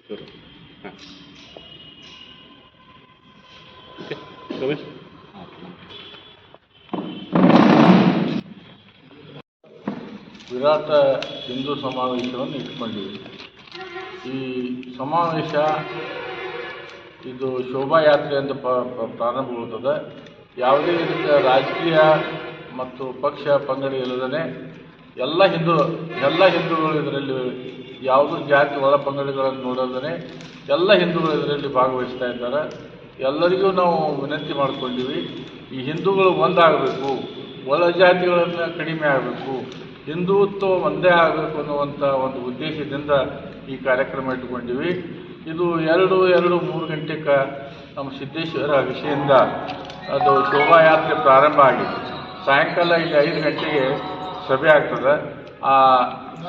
ಹಾಂ ಓಕೆ ರಮೇಶ್ ವಿರಾಟ ಹಿಂದೂ ಸಮಾವೇಶವನ್ನು ಇಟ್ಕೊಂಡಿವಿ ಈ ಸಮಾವೇಶ ಇದು ಶೋಭಾಯಾತ್ರೆ ಅಂತ ಪ್ರಾರಂಭಗೊಳ್ಳುತ್ತದೆ ಯಾವುದೇ ರೀತಿಯ ರಾಜಕೀಯ ಮತ್ತು ಪಕ್ಷ ಪಂಗಡ ಇಲ್ಲದೇ ಎಲ್ಲ ಹಿಂದೂ, ಎಲ್ಲ ಹಿಂದೂಗಳು ಇದರಲ್ಲಿ ಯಾವುದೂ ಜಾತಿ, ಒಳ ಪಂಗಡಗಳನ್ನು ನೋಡೋದನ್ನೇ ಎಲ್ಲ ಹಿಂದೂಗಳು ಇದರಲ್ಲಿ ಭಾಗವಹಿಸ್ತಾ ಇದ್ದಾರೆ. ಎಲ್ಲರಿಗೂ ನಾವು ವಿನಂತಿ ಮಾಡಿಕೊಂಡಿವಿ, ಈ ಹಿಂದೂಗಳು ಒಂದಾಗಬೇಕು, ಒಳ ಜಾತಿಗಳನ್ನು ಕಡಿಮೆ ಆಗಬೇಕು, ಹಿಂದುತ್ವ ಒಂದೇ ಆಗಬೇಕು ಅನ್ನುವಂಥ ಒಂದು ಉದ್ದೇಶದಿಂದ ಈ ಕಾರ್ಯಕ್ರಮ ಇಟ್ಕೊಂಡಿವಿ ಇದು ಎರಡು ಎರಡು, ಮೂರು ಗಂಟೆಗೆ ನಮ್ಮ ಸಿದ್ದೇಶ್ವರ ವಿಷಯದಿಂದ ಅದು ಶೋಭಾಯಾತ್ರೆ ಪ್ರಾರಂಭ ಆಗಿದೆ. ಸಾಯಂಕಾಲ ಇಲ್ಲಿ ಐದು ಗಂಟೆಗೆ ಸಭೆ ಆಗ್ತದೆ. ಆ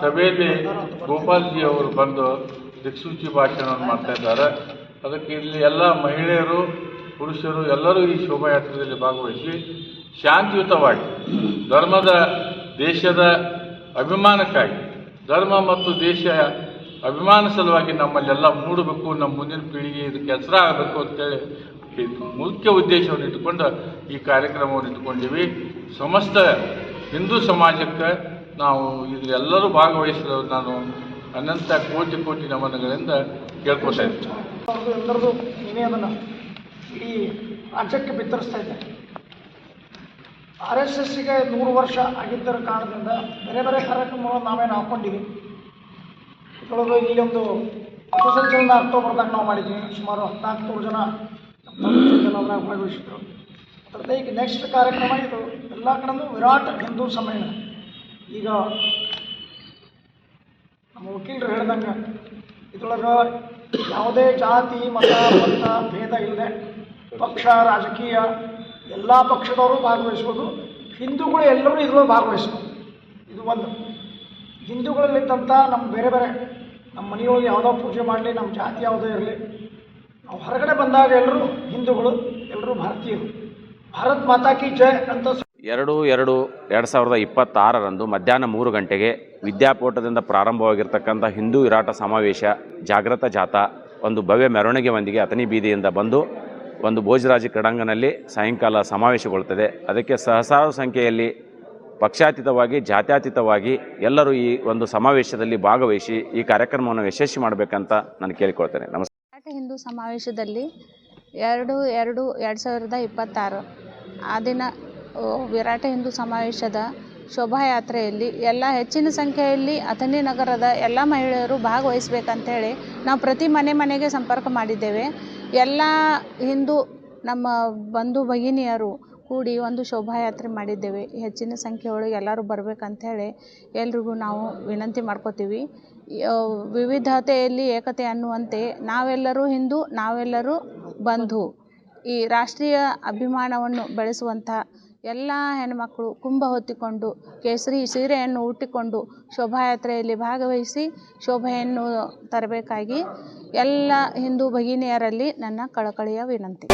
ಸಭೆಯಲ್ಲಿ ಗೋಪಾಲ್ಜಿ ಅವರು ಬಂದು ದಿಕ್ಸೂಚಿ ಭಾಷಣವನ್ನು ಮಾಡ್ತಾ ಇದ್ದಾರೆ. ಅದಕ್ಕೆ ಇಲ್ಲಿ ಎಲ್ಲ ಮಹಿಳೆಯರು, ಪುರುಷರು ಎಲ್ಲರೂ ಈ ಶೋಭಾಯಾತ್ರೆಯಲ್ಲಿ ಭಾಗವಹಿಸಿ ಶಾಂತಿಯುತವಾಗಿ ಧರ್ಮದ, ದೇಶದ ಅಭಿಮಾನಕ್ಕಾಗಿ, ಧರ್ಮ ಮತ್ತು ದೇಶ ಅಭಿಮಾನ ಸಲುವಾಗಿ ನಮ್ಮಲ್ಲೆಲ್ಲ ಮೂಡಬೇಕು, ನಮ್ಮ ಮುಂದಿನ ಪೀಳಿಗೆ ಇದಕ್ಕೆ ಹೆಸರ ಆಗಬೇಕು ಅಂತೇಳಿ ಮುಖ್ಯ ಉದ್ದೇಶವನ್ನು ಇಟ್ಟುಕೊಂಡು ಈ ಕಾರ್ಯಕ್ರಮವನ್ನು ಇಟ್ಕೊಂಡಿವಿ ಸಮಸ್ತ ಹಿಂದೂ ಸಮಾಜಕ್ಕೆ ನಾವು ಇದರೆಲ್ಲರೂ ಭಾಗವಹಿಸಲು ನಾನು ಅನಂತ ಕೋಟಿ ಕೋಟಿ ನಮನಗಳಿಂದ ಕೇಳ್ಕೊತಾ ಅವ್ರದ್ದು ಎಲ್ಲರದು ನೀವೇ ಅದನ್ನು ಇಡೀ ರಾಜ್ಯಕ್ಕೆ ಬಿತ್ತರಿಸ್ತಾ ಇದ್ದಾರೆ ಆರ್ ಎಸ್ ಎಸ್ಸಿಗೆ ನೂರು ವರ್ಷ ಆಗಿದ್ದರ ಕಾರಣದಿಂದ ಬೇರೆ ಬೇರೆ ಕಾರ್ಯಕ್ರಮಗಳನ್ನು ನಾವೇನು ಹಾಕ್ಕೊಂಡಿವಿ. ಇದ್ರೊಳಗೆ ಇಲ್ಲಿ ಒಂದು ಪಥಸಂಚಲನ ಅಕ್ಟೋಬರ್ದಾಗ ನಾವು ಮಾಡಿದ್ದೀವಿ ಸುಮಾರು ಹದಿನಾಲ್ಕು ಜನ ಪಥಸಂಚಲನದಾಗ ಭಾಗವಹಿಸಿದ್ರು. ಅದರದ್ದು ಈಗ ನೆಕ್ಸ್ಟ್ ಕಾರ್ಯಕ್ರಮ ಇದು. ಎಲ್ಲ ಕಡೆಯೂ ವಿರಾಟ್ ಹಿಂದೂ ಸಮ್ಮೇಳನ ಈಗ ನಮ್ಮ ವಕೀಲರು ಹೇಳ್ದಂಗೆ, ಇದ್ರೊಳಗೆ ಯಾವುದೇ ಜಾತಿ, ಮತ, ಪಂಥ, ಭೇದ ಇಲ್ಲದೆ ಪಕ್ಷ, ರಾಜಕೀಯ ಎಲ್ಲ ಪಕ್ಷದವರು ಭಾಗವಹಿಸ್ಬೋದು. ಹಿಂದೂಗಳು ಎಲ್ಲರೂ ಇದ್ರೊಳಗೆ ಭಾಗವಹಿಸ್ಬೋದು. ಇದು ಒಂದು. ಹಿಂದೂಗಳಲ್ಲಿದ್ದಂಥ ನಮ್ಮ ಬೇರೆ ಬೇರೆ ನಮ್ಮ ಮನೆಯೊಳಗೆ ಯಾವುದೋ ಪೂಜೆ ಮಾಡಲಿ ನಮ್ಮ ಜಾತಿ ಯಾವುದೋ ಇರಲಿ, ನಾವು ಹೊರಗಡೆ ಬಂದಾಗ ಎಲ್ಲರೂ ಹಿಂದೂಗಳು, ಎಲ್ಲರೂ ಭಾರತೀಯರು. ಭಾರತ್ ಮಾತಾ ಕಿ ಜಯ ಅಂತ ಎರಡು ಎರಡು ಎರಡು ಸಾವಿರದ ಇಪ್ಪತ್ತಾರರಂದು ಮಧ್ಯಾಹ್ನ ಮೂರು ಗಂಟೆಗೆ ವಿದ್ಯಾಪೀಠದಿಂದ ಪ್ರಾರಂಭವಾಗಿರ್ತಕ್ಕಂಥ ಹಿಂದೂ ವಿರಾಟ ಸಮಾವೇಶ ಜಾಗೃತ ಜಾಥಾ ಒಂದು ಭವ್ಯ ಮೆರವಣಿಗೆಯೊಂದಿಗೆ ಅತನಿ ಬೀದಿಯಿಂದ ಬಂದು ಒಂದು ಭೋಜರಾಜ ಕ್ರೀಡಾಂಗಣದಲ್ಲಿ ಸಾಯಂಕಾಲ ಸಮಾವೇಶಗೊಳ್ಳುತ್ತದೆ. ಅದಕ್ಕೆ ಸಹಸ್ರಾರು ಸಂಖ್ಯೆಯಲ್ಲಿ ಪಕ್ಷಾತೀತವಾಗಿ ಜಾತ್ಯಾತೀತವಾಗಿ ಎಲ್ಲರೂ ಈ ಒಂದು ಸಮಾವೇಶದಲ್ಲಿ ಭಾಗವಹಿಸಿ ಈ ಕಾರ್ಯಕ್ರಮವನ್ನು ಯಶಸ್ವಿ ಮಾಡಬೇಕಂತ ನಾನು ಕೇಳಿಕೊಳ್ತೇನೆ. ನಮಸ್ಕಾರ ಹಿಂದೂ ಸಮಾವೇಶದಲ್ಲಿ ಎರಡು ಎರಡು ಎರಡು ಸಾವಿರದ ಇಪ್ಪತ್ತಾರು. ಆ ದಿನ ವಿರಾಟ ಹಿಂದೂ ಸಮಾವೇಶದ ಶೋಭಾಯಾತ್ರೆಯಲ್ಲಿ ಎಲ್ಲ ಹೆಚ್ಚಿನ ಸಂಖ್ಯೆಯಲ್ಲಿ ಅಥಣಿ ನಗರದ ಎಲ್ಲ ಮಹಿಳೆಯರು ಭಾಗವಹಿಸಬೇಕಂತೇಳಿ ನಾವು ಪ್ರತಿ ಮನೆ ಮನೆಗೆ ಸಂಪರ್ಕ ಮಾಡಿದ್ದೇವೆ. ಎಲ್ಲ ಹಿಂದೂ, ನಮ್ಮ ಬಂಧು ಭಗಿನಿಯರು ಕೂಡಿ ಒಂದು ಶೋಭಾಯಾತ್ರೆ ಮಾಡಿದ್ದೇವೆ. ಹೆಚ್ಚಿನ ಸಂಖ್ಯೆಯೊಳಗೆ ಎಲ್ಲರೂ ಬರಬೇಕಂತೇಳಿ ಎಲ್ರಿಗೂ ನಾವು ವಿನಂತಿ ಮಾಡ್ಕೋತೀವಿ. ವಿವಿಧತೆಯಲ್ಲಿ ಏಕತೆ ಅನ್ನುವಂತೆ ನಾವೆಲ್ಲರೂ ಹಿಂದೂ, ನಾವೆಲ್ಲರೂ ಬಂಧು ಈ ರಾಷ್ಟ್ರೀಯ ಅಭಿಮಾನವನ್ನು ಬೆಳೆಸುವಂಥ ಎಲ್ಲ ಹೆಣ್ಮಕ್ಕಳು ಕುಂಭ ಹೊತ್ತಿಕೊಂಡು, ಕೇಸರಿ ಸೀರೆಯನ್ನು ಉಟ್ಟಿಕೊಂಡು ಶೋಭಾಯಾತ್ರೆಯಲ್ಲಿ ಭಾಗವಹಿಸಿ ಶೋಭೆಯನ್ನು ತರಬೇಕಾಗಿ ಎಲ್ಲ ಹಿಂದೂ ಭಗಿನಿಯರಲ್ಲಿ ನನ್ನ ಕಳಕಳಿಯ ವಿನಂತಿ.